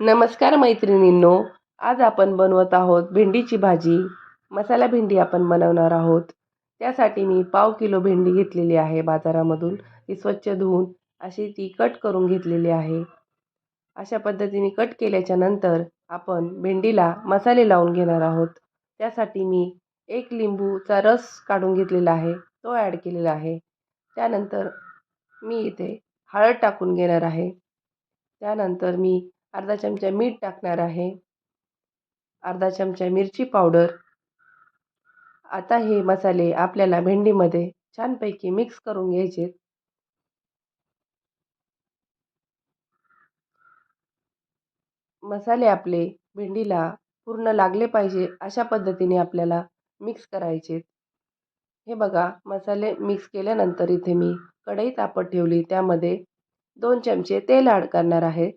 नमस्कार मैत्रिणींनो आज आपण बनवत आहोत भेंडीची भाजी. मसाला भेंडी आपण बनवणार आहोत. त्यासाठी मी पाव किलो भेंडी घेतलेली आहे बाजारामधून. ती स्वच्छ धुवून अशी ती कट करून घेतलेली आहे. अशा पद्धतीने कट केल्याच्यानंतर आपण भेंडीला मसाले लावून घेणार आहोत. त्यासाठी मी एक लिंबूचा रस काढून घेतलेला आहे. तो ॲड केलेला आहे. त्यानंतर मी इथे हळद टाकून घेणार आहे. त्यानंतर मी अर्धा चमचा मीठ टाकणार आहे. अर्धा चमचा मिरची पावडर. आता हे मसाले आपल्याला भेंडीमध्ये छानपैकी मिक्स करून घ्यायचे मसाले आपले भेंडीला पूर्ण लागले पाहिजे अशा पद्धतीने आपल्याला मिक्स करायचे हे बघा मसाले मिक्स केल्यानंतर इथे मी कढई तापत ठेवली. त्यामध्ये दोन चमचे तेल ॲड करणार आहे.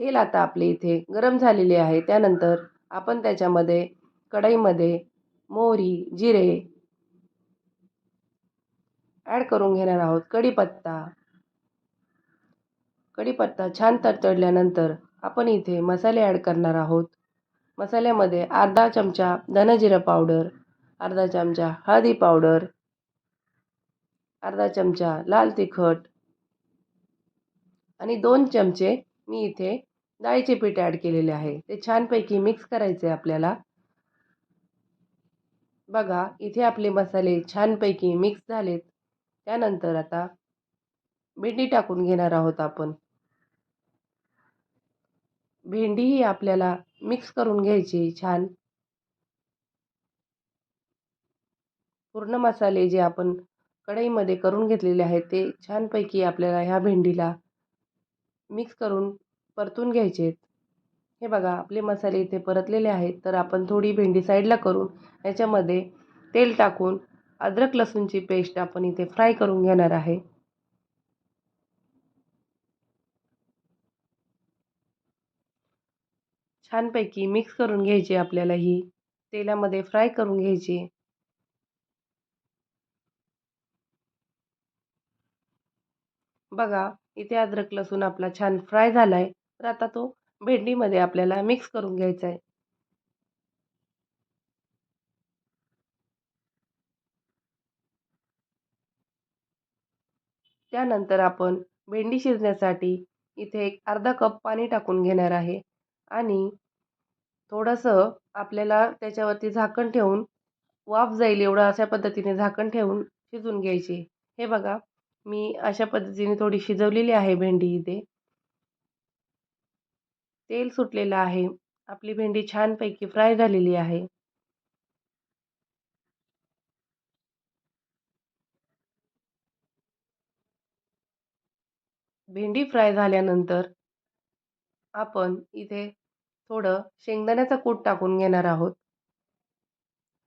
तेल आता आपले इथे गरम झालेले आहे. त्यानंतर आपण त्याच्यामध्ये कढईमध्ये मोहरी जिरे ॲड करून घेणार आहोत. कढीपत्ता. कढीपत्ता छान तडतडल्यानंतर आपण इथे मसाले ॲड करणार आहोत. मसाल्यामध्ये अर्धा चमचा धनजिरं पावडर अर्धा चमचा हळदी पावडर अर्धा चमचा लाल तिखट आणि दोन चमचे मी इथे डाळीचे पीठ ॲड केलेले आहे. ते छानपैकी मिक्स करायचे आपल्याला. बघा इथे आपले मसाले छानपैकी मिक्स झालेत. त्यानंतर आता भेंडी टाकून घेणार आहोत आपण. भेंडीही आपल्याला मिक्स करून घ्यायची छान. पूर्ण मसाले जे आपण कढईमध्ये करून घेतलेले आहेत ते छानपैकी आपल्याला ह्या भेंडीला मिक्स करून परतून घ्यायचे. आहेत हे बघा आपले मसाले इथे परतलेले आहेत तर आपण थोडी भेंडी साईडला करून याच्यामध्ये तेल टाकून अद्रक लसूणची पेस्ट आपण इथे फ्राय करून घेणार आहे. छानपैकी मिक्स करून घ्यायची आपल्याला ही. तेलामध्ये फ्राय करून घ्यायची. बघा इथे अद्रक लसूण आपला छान फ्राय झाला आहे तर आता तो भेंडीमध्ये आपल्याला मिक्स करून घ्यायचा आहे. त्यानंतर आपण भेंडी शिजण्यासाठी इथे एक अर्धा कप पाणी टाकून घेणार आहे आणि थोडंसं आपल्याला त्याच्यावरती झाकण ठेवून वाफ जाईल एवढं अशा पद्धतीने झाकण ठेवून शिजून घ्यायची. हे बघा मी अशा पद्धतीने थोडी शिजवलेली आहे भेंडी इथे. तेल सुटलेलं आहे. आपली भेंडी छानपैकी फ्राय झालेली आहे. भेंडी फ्राय झाल्यानंतर आपण इथे थोडं शेंगदाण्याचा कूट टाकून घेणार आहोत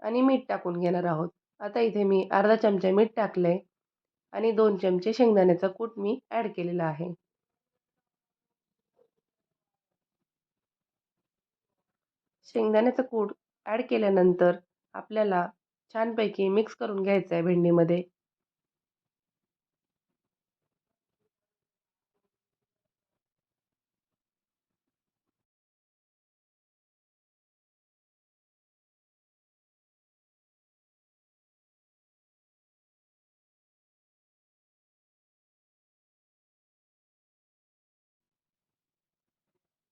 आणि मीठ टाकून घेणार आहोत. आता इथे मी अर्धा चमचा मीठ टाकलं आहे आणि दोन चमचे शेंगदाण्याचा कूट मी ॲड केलेला आहे. शेंगदाण्याचा कूट ॲड केल्यानंतर आपल्याला छानपैकी मिक्स करून घ्यायचं आहे भेंडीमध्ये.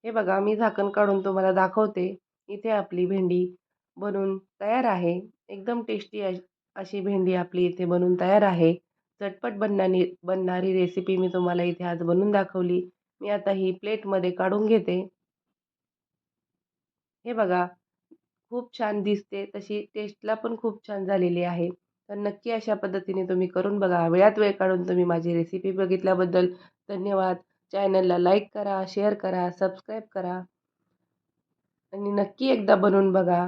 हे बघा मी झाकण काढून तुम्हाला दाखवते. इथे आपली भेंडी बनून तयार आहे. एकदम टेस्टी अशी भेंडी आपली इथे बनून तयार आहे. झटपट बनणारी बनणारी रेसिपी मी तुम्हाला इथे आज बनवून दाखवली. मी आता ही प्लेटमध्ये काढून घेते. हे बघा खूप छान दिसते. तशी टेस्टला पण खूप छान झालेली आहे. तर नक्की अशा पद्धतीने तुम्ही करून बघा. वेळात वेळ काढून तुम्ही माझी रेसिपी बघितल्याबद्दल धन्यवाद. चॅनलला लाईक करा शेअर करा सबस्क्राईब करा. आणि नक्की एकदा बनवून बघा.